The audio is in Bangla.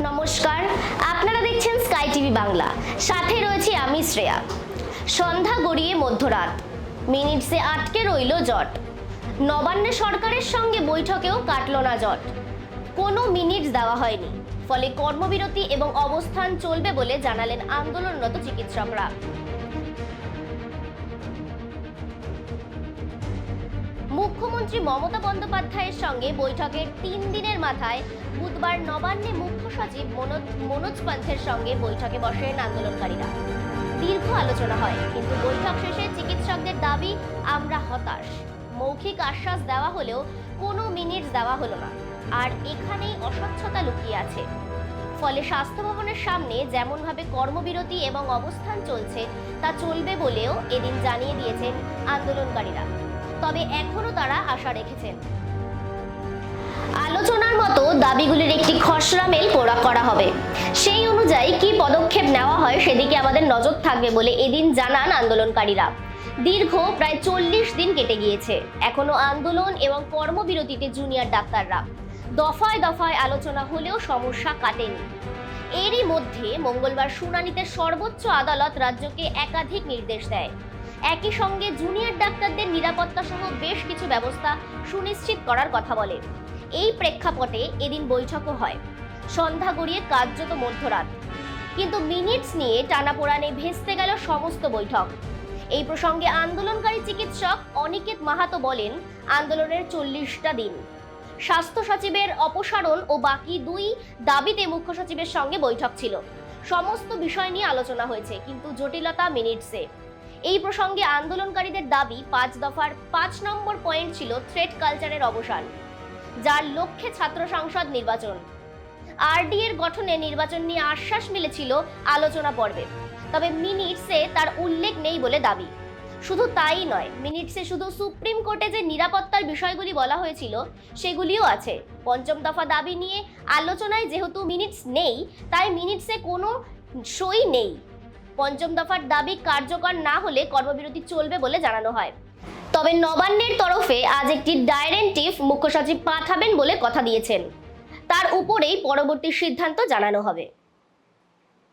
নমস্কার, আপনারা দেখছেন স্কাই টিভি বাংলা। সাথে রয়েছি আমি শ্রেয়া। সন্ধ্যা গড়িয়ে মধ্যরাত। মিনিটসে আটকে রইল জট। নবান্নে সরকারের সঙ্গে বৈঠকেও কাটল না জট। কোনো মিনিটস দেওয়া হয়নি। ফলে কর্মবিরতি এবং অবস্থান চলবে বলে জানালেন আন্দোলনরত চিকিৎসকরা। মুখ্যমন্ত্রী মমতা বন্দ্যোপাধ্যায়ের সঙ্গে বৈঠকের তিন দিনের মাথায় বুধবার নবান্নে মুখ্য সচিব মনোজ মনোজ পন্থের সঙ্গে বৈঠকে বসেন আন্দোলনকারীরা। দীর্ঘ আলোচনা হয়, কিন্তু বৈঠক শেষে চিকিৎসকদের দাবি, আমরা হতাশ। মৌখিক আশ্বাস দেওয়া হলেও কোনো মিনিট দেওয়া হলো না। আর এখানেই অস্বচ্ছতা লুকিয়ে আছে। ফলে স্বাস্থ্য ভবনের সামনে যেমনভাবে কর্মবিরতি এবং অবস্থান চলছে, তা চলবে বলেও এদিন জানিয়ে দিয়েছেন আন্দোলনকারীরা। তবে এখনও তারা আশা রেখেছেন আলোচনার মতো দাবিগুলির একটি খসড়া মেল পোড়া করা হবে। সেই অনুযায়ী কি পদক্ষেপ নেওয়া হয় সেদিকে আমাদের নজর থাকবে বলে এদিন জানান আন্দোলনকারীরা। দীর্ঘ প্রায় চল্লিশ দিন কেটে গিয়েছে। এখনও আন্দোলন এবং কর্মবিরতিতে জুনিয়র ডাক্তাররা। দফায় দফায় আলোচনা হলেও সমস্যা কাটেনি। এরই মধ্যে মঙ্গলবার শুনানিতে সর্বোচ্চ আদালত রাজ্যকে একাধিক নির্দেশ দেয়। একই সঙ্গে জুনিয়র ডাক্তারদের নিরাপত্তা সহ বেশ কিছু ব্যবস্থা সুনিশ্চিত করার কথা বলে। এই প্রেক্ষাপটে এদিন বৈঠকও হয়। সন্ধ্যা গড়িয়ে কার্যত মধ্যরাত। কিন্তু মিনিটস নিয়ে টানাপোড়ানে ভেস্তে গেল সমস্ত বৈঠক। এই প্রসঙ্গে আন্দোলনকারী চিকিৎসক অনিকেত মাহাতো বলেন, আন্দোলনের চল্লিশটা দিন। স্বাস্থ্য সচিবের অপসারণ ও বাকি দুই দাবিতে মুখ্য সচিবের সঙ্গে বৈঠক ছিল। সমস্ত বিষয় নিয়ে আলোচনা হয়েছে, কিন্তু জটিলতা মিনিটসে। এই প্রসঙ্গে আন্দোলনকারীদের দাবি পাঁচ দফার পাঁচ নম্বর পয়েন্ট ছিল থ্রেড কালচারের অবসান, যার লক্ষ্যে ছাত্র সংসদ নির্বাচন। আরডি এর গঠনে নির্বাচন নিয়ে আশ্বাস মিলেছিল আলোচনা পর্বে, তবে মিনিটসে তার উল্লেখ নেই বলে দাবি। শুধু তাই নয়, মিনিটসে শুধু সুপ্রিম কোর্টে যে নিরাপত্তার বিষয়গুলি বলা হয়েছিল, সেগুলিও আছে। পঞ্চম দফা দাবি নিয়ে আলোচনায় যেহেতু মিনিটস নেই, তাই মিনিটসে কোনো সই নেই। পঞ্চম দফার দাবি কার্যকর না হলে কর্মবিরতি চলবে বলে জানানো হয়। তবে নবান্নের তরফে আজ একটি ডাইরেন্টিভ মুখ্য সচিব পাঠাবেন বলে কথা দিয়েছেন। তার উপরেই পরবর্তী সিদ্ধান্ত জানানো হবে।